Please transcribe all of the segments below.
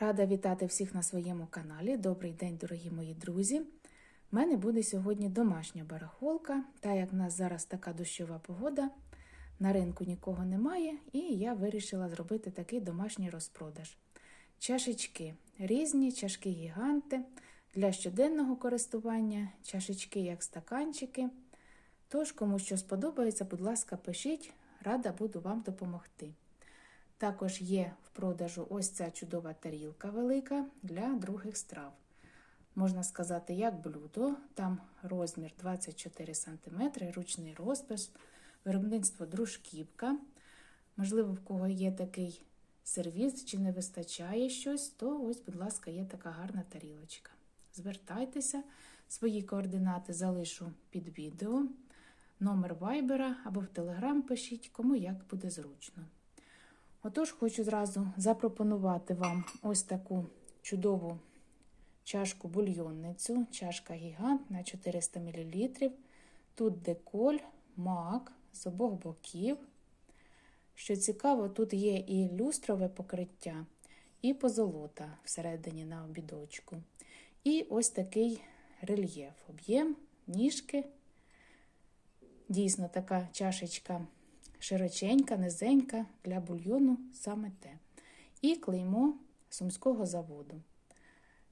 Рада вітати всіх на своєму каналі. Добрий день, дорогі мої друзі. У мене буде сьогодні домашня барахолка. Та як в нас зараз така дощова погода, на ринку нікого немає, і я вирішила зробити такий домашній розпродаж. Чашечки різні, чашки гіганти для щоденного користування, чашечки як стаканчики. Тож, кому що сподобається, будь ласка, пишіть, рада буду вам допомогти. Також є в продажу ось ця чудова тарілка велика для других страв. Можна сказати, як блюдо, там розмір 24 см, ручний розпис, виробництво дружківка. Можливо, в кого є такий сервіс чи не вистачає щось, то ось, будь ласка, є така гарна тарілочка. Звертайтеся, свої координати залишу під відео, номер вайбера або в телеграм пишіть, кому як буде зручно. Отож, хочу зразу запропонувати вам ось таку чудову чашку бульйонницю, чашка гігант на 400 мл. Тут деколь, мак з обох боків. Що цікаво, тут є і люстрове покриття, і позолота всередині на обідочку. І ось такий рельєф, об'єм, ніжки. Дійсно, така чашечка широченька, низенька для бульйону саме те. І клеймо сумського заводу.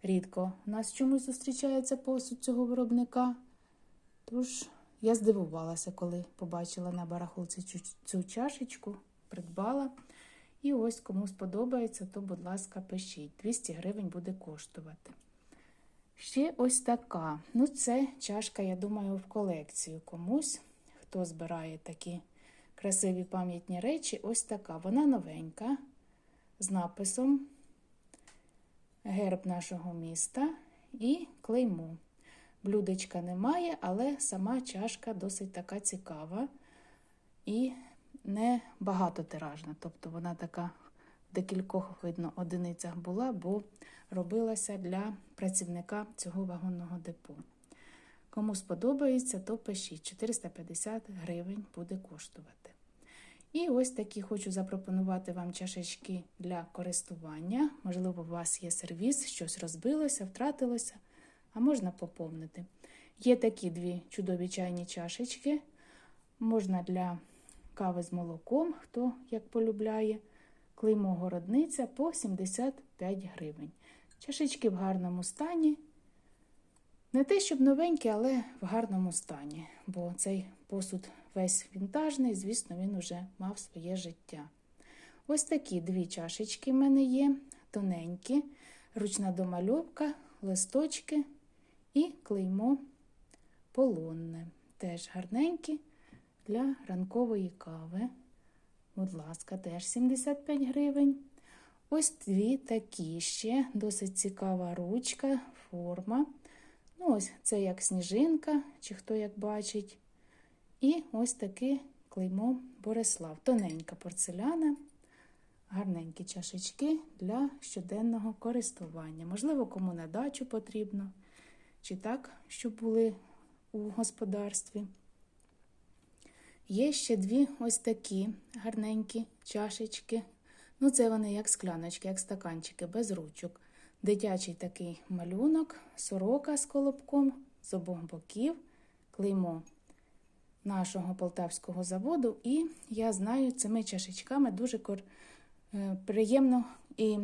Рідко у нас чомусь зустрічається посуд цього виробника. Тож я здивувалася, коли побачила на барахолці цю, чашечку, придбала. І ось кому сподобається, то, будь ласка, пишіть. 200 гривень буде коштувати. Ще ось така. Ну, це чашка, я думаю, в колекцію комусь, хто збирає такі красиві пам'ятні речі, ось така. Вона новенька, з написом герб нашого міста і клеймо. Блюдечка немає, але сама чашка досить така цікава і не багатотиражна. Тобто вона така в декількох, видно, одиницях була, бо робилася для працівника цього вагонного депо. Кому сподобається, то пишіть 450 гривень буде коштувати. І ось такі хочу запропонувати вам чашечки для користування. Можливо, у вас є сервіс, щось розбилося, втратилося, а можна поповнити. Є такі дві чудові чайні чашечки. Можна для кави з молоком, хто як полюбляє. Клеймо городниця по 75 гривень. Чашечки в гарному стані. Не те, щоб новенькі, але в гарному стані, бо цей посуд весь вінтажний, звісно, він уже мав своє життя. Ось такі дві чашечки в мене є, тоненькі, ручна домальовка, листочки і клеймо полонне. Теж гарненькі для ранкової кави. Будь ласка, теж 75 гривень. Ось дві такі ще, досить цікава ручка, форма. Ну, ось це як сніжинка, чи хто як бачить. І ось таке клеймо Борислав. Тоненька порцеляна, гарненькі чашечки для щоденного користування. Можливо, кому на дачу потрібно, чи так, щоб були у господарстві. Є ще дві ось такі гарненькі чашечки. Ну, це вони як скляночки, як стаканчики, без ручок. Дитячий такий малюнок, сорока з колобком з обох боків, клеймо нашого полтавського заводу. І я знаю, цими чашечками дуже е, приємно і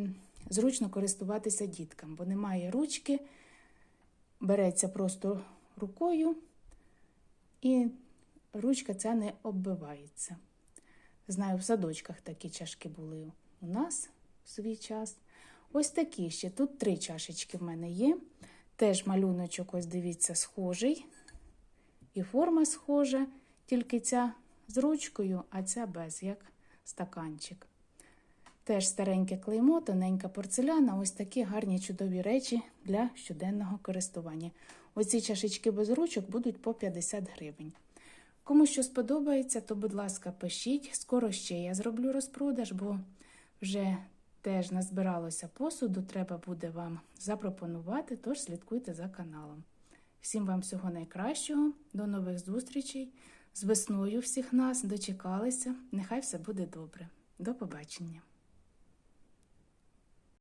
зручно користуватися діткам, бо немає ручки, береться просто рукою, і ручка ця не оббивається. Знаю, в садочках такі чашки були у нас в свій час. Ось такі ще. Тут три чашечки в мене є. Теж малюночок, ось дивіться, схожий. І форма схожа, тільки ця з ручкою, а ця без, як стаканчик. Теж стареньке клеймо, тоненька порцеляна, ось такі гарні чудові речі для щоденного користування. Оці чашечки без ручок будуть по 50 гривень. Кому що сподобається, то, будь ласка, пишіть. Скоро ще я зроблю розпродаж, бо вже теж назбиралося посуду, треба буде вам запропонувати, тож слідкуйте за каналом. Всім вам всього найкращого, до нових зустрічей. З весною всіх нас дочекалися. Нехай все буде добре. До побачення!